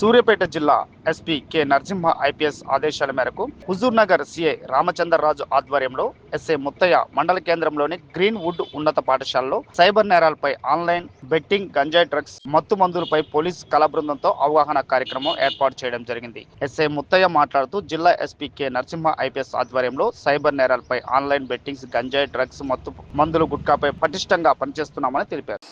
సూర్యాపేట జిల్లా SP K Narasimha IPS ఆదేశాల మేరకు హుజూర్ నగర్ సిఐ రామచంద్రరాజు ఆధ్వర్యంలో ఎస్ఐ ముత్తయ్య మండల కేంద్రంలోని గ్రీన్ వుడ్ ఉన్నత పాఠశాలలో సైబర్ నేరాలపై ఆన్లైన్ బెట్టింగ్ గంజాయి డ్రగ్స్ మత్తు మందులపై పోలీస్ కళా బృందంతో అవగాహన కార్యక్రమం ఏర్పాటు చేయడం జరిగింది. ఎస్ఐ ముత్తయ్య మాట్లాడుతూ జిల్లా ఎస్పీ కె నరసింహ ఐపీఎస్ ఆధ్వర్యంలో సైబర్ నేరాలపై ఆన్లైన్ బెట్టింగ్స్ గంజాయి డ్రగ్స్ మత్తు మందులు గుట్కాపై పటిష్టంగా పనిచేస్తున్నామని తెలిపారు.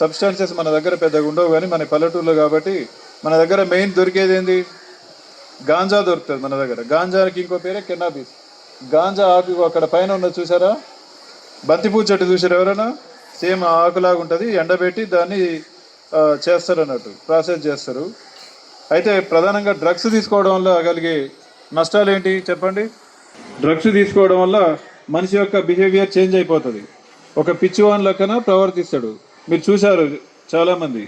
సబ్స్టాన్సెస్ మన దగ్గర పెద్దగా ఉండవు కానీ మన పల్లెటూరులో కాబట్టి మన దగ్గర మెయిన్ దొరికేది ఏంది? గాంజా దొరుకుతుంది మన దగ్గర. గాంజాకి ఇంకో పేరే కెన్నాబీస్ గాంజా ఆకు అక్కడ పైన ఉన్నది చూసారా? బంతిపూ చెట్టు చూసారు ఎవరైనా? సేమ్ ఆకులాగా ఉంటుంది ఎండబెట్టి దాన్ని చేస్తారు అన్నట్టు ప్రాసెస్ చేస్తారు. అయితే ప్రధానంగా డ్రగ్స్ తీసుకోవడం వల్ల కలిగే నష్టాలు ఏంటి? చెప్పండి. డ్రగ్స్ తీసుకోవడం వల్ల మనిషి యొక్క బిహేవియర్ చేంజ్ అయిపోతుంది. ఒక పిచ్చివాన్ లెక్కన ప్రవర్తిస్తాడు. మీరు చూశారు చాలామంది.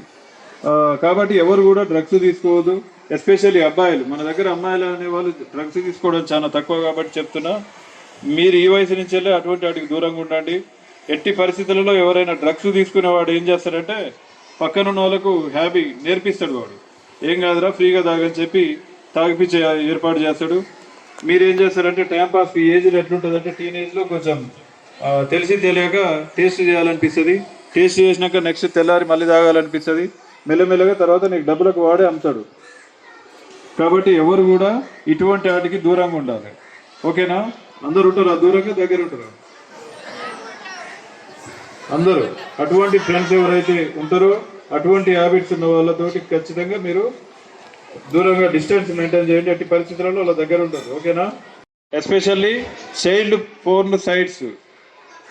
కాబట్టి ఎవరు కూడా డ్రగ్స్ తీసుకోవద్దు. ఎస్పెషల్లీ అబ్బాయిలు. మన దగ్గర అమ్మాయిలు అనేవాళ్ళు డ్రగ్స్ తీసుకోవడం చాలా తక్కువ కాబట్టి చెప్తున్నా. మీరు ఈ వయసు నుంచి వెళ్ళి అటువంటి వాటికి దూరంగా ఉండండి. ఎట్టి పరిస్థితులలో ఎవరైనా డ్రగ్స్ తీసుకునేవాడు ఏం చేస్తాడంటే పక్కనున్న వాళ్ళకు హ్యాపీ నేర్పిస్తాడు వాడు. ఏం కాదురా ఫ్రీగా తాగని చెప్పి తాగిపించే ఏర్పాటు చేస్తాడు. మీరు ఏం చేస్తారంటే టైంపాస్ ఈ ఏజ్లో ఎట్లుంటుందంటే టీనేజ్లో కొంచెం తెలిసి తెలియక టేస్ట్ చేయాలనిపిస్తుంది. టేస్ట్ చేసినాక నెక్స్ట్ తెల్లారి మళ్ళీ తాగాలనిపిస్తుంది. మెల్లమెల్లగా తర్వాత నీకు డబ్బులకు వాడే అమ్ముతాడు. కాబట్టి ఎవరు కూడా ఇటువంటి వాటికి దూరంగా ఉండాలి. ఓకేనా? అందరు ఉంటారా? దూరంగా? దగ్గర ఉంటారా? అందరూ. అటువంటి ఫ్రెండ్స్ ఎవరైతే ఉంటారో అటువంటి హ్యాబిట్స్ ఉన్న వాళ్ళతోటి ఖచ్చితంగా మీరు దూరంగా డిస్టెన్స్ మెయింటైన్ చేయండి. అట్టి పరిస్థితులలో వాళ్ళ దగ్గర ఉంటుంది ఓకేనా? ఎస్పెషల్లీ చైల్డ్ ఫోర్న్ సైట్స్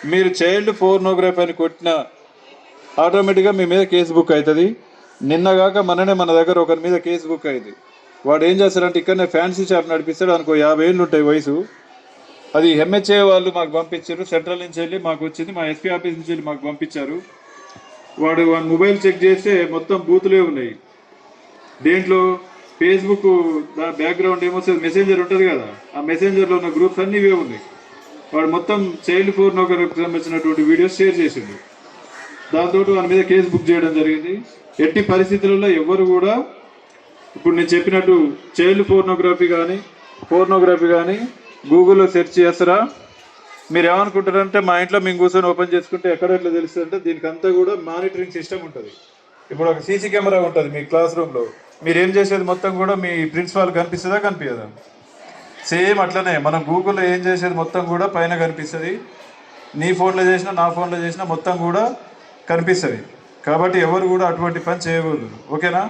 మీరు చైల్డ్ ఫోర్నోగ్రఫీ అని కొట్టిన ఆటోమేటిక్గా మీ మీద కేసు బుక్ అవుతుంది. నిన్నగాక మననే మన దగ్గర ఒకరి మీద కేసు బుక్ అయింది. వాడు ఏం చేస్తాడంటే ఇక్కడనే ఫ్యాన్సీ షాప్ నడిపిస్తాడు. అనుకో యాభై ఏళ్ళు ఉంటాయి వయసు. అది ఎంహెచ్ఏ వాళ్ళు మాకు పంపించారు. సెంట్రల్ నుంచి వెళ్ళి మాకు వచ్చింది. మా ఎస్పీ ఆఫీస్ నుంచి వెళ్ళి మాకు పంపించారు. వాడు వాడి మొబైల్ చెక్ చేస్తే మొత్తం బూతులే ఉన్నాయి. దేంట్లో ఫేస్బుక్ బ్యాక్గ్రౌండ్ ఏమొస్తుంది మెసెంజర్ ఉంటుంది కదా. ఆ మెసెంజర్లో ఉన్న గ్రూప్స్ అన్నీ ఇవే ఉన్నాయి. వాడు మొత్తం చైల్డ్ ఫోర్నోగ్రఫీకి సంబంధించినటువంటి వీడియోస్ షేర్ చేసిండు. దాంతో వాని మీద కేసు బుక్ చేయడం జరిగింది. ఎట్టి పరిస్థితులలో ఎవరు కూడా ఇప్పుడు నేను చెప్పినట్టు చైల్డ్ ఫోర్నోగ్రఫీ కానీ ఫోర్నోగ్రఫీ కానీ గూగుల్లో సెర్చ్ చేస్తారా? మీరు ఏమనుకుంటారంటే మా ఇంట్లో మేము కూర్చొని ఓపెన్ చేసుకుంటే ఎక్కడ ఎట్లా తెలుస్తుంది అంటే కూడా మానిటరింగ్ సిస్టమ్ ఉంటుంది. ఇప్పుడు ఒక సీసీ కెమెరా ఉంటుంది మీ క్లాస్ రూమ్లో మీరు ఏం చేసేది మొత్తం కూడా మీ ప్రిన్సిపాల్ కనిపిస్తుందా? కనిపించదా సేమ్ అట్లనే మనం గూగుల్లో ఏం చేసేది మొత్తం కూడా పైన కనిపిస్తుంది. నీ ఫోన్లో చేసినా నా ఫోన్లో చేసినా మొత్తం కూడా కనిపిస్తుంది. కాబట్టి ఎవరు కూడా అటువంటి పని చేయకూడదు. ఓకేనా?